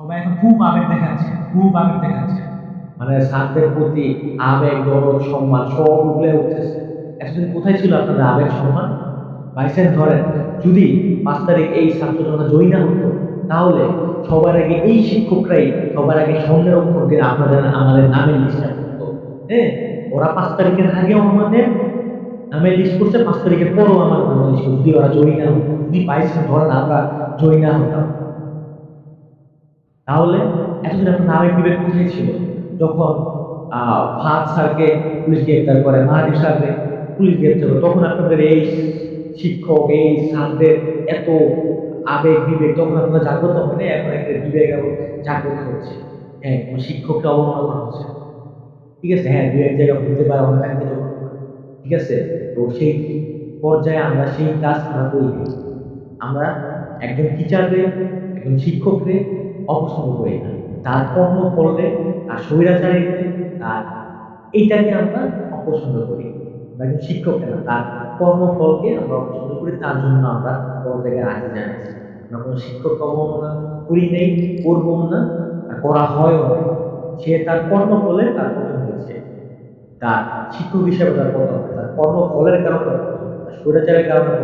সবাই এখন খুব আবেগ দেখাচ্ছে, খুব আবেগ দেখাচ্ছে। মানে ছাত্রের প্রতি আবেগ, দরদ, সম্মান সব উগলে উঠতেছে। এতদিন কোথায় ছিল আপনাদের আবেগ, সম্মান? বাইসেন ধরেন যদি পাঁচ তারিখ এই ছাত্র জনতা জয়ী না হতো, তাহলে সবার আগে এই শিক্ষকরাই সবার আগে স্বর্ণের অক্ষর দিয়ে আপনাদের আমাদের নামের লিস্টটা করতো। হ্যাঁ? ওরা পাঁচ তারিখের আগেও আমাদের নামের লিস্ট করছে, পাঁচ তারিখের পরও আমার নামের লিস্ট করছে। যদি ওরা জয়ী না হতো, যদি বাইসেন ধরেন আমরা জয়ী না হতাম তাহলে এতদিন আপনার আবেগ বিবেক কোথায় ছিল? যখন ফাহাদ স্যারকে পুলিশ গ্রেপ্তার করে মাহাদীপ স্যারকে পুলিশ গ্রেপ্তার করে, তখন আপনাদের এই শিক্ষক, এই স্যারদের এত আবেগ, বিবেক, তখন আপনারা জাগ্রত হয় না, এখন একটা বিবেক এবং জাগ্রত হচ্ছে। হ্যাঁ কোনো শিক্ষককে অবমাননা করা হচ্ছে ঠিক আছে? হ্যাঁ দু এক জায়গায় বুঝতে পারে, অনেক আগে তো ঠিক আছে? তো সেই পর্যায়ে আমরা সেই কাজ আমরা করি আমরা একজন টিচারদের একজন শিক্ষককে করি না। তার কর্মফলে তার স্বৈরাচারীতে তার এইটাকে আমরা অপছন্দ করি। একজন শিক্ষককে না? তার কর্মফলকে আমরা অপছন্দ করি, তার জন্য আমরা বড় জায়গায় আগে জানাচ্ছি আমরা কোনো শিক্ষককে অবমাননা করি নেই করব না আর করা হয়ও না সে তার কর্মফলে তার পতন হয়েছে। তার শিক্ষক হিসেবে তার পতন হয় তার কর্মফলের কারণে তার স্বৈরাচারের কারণে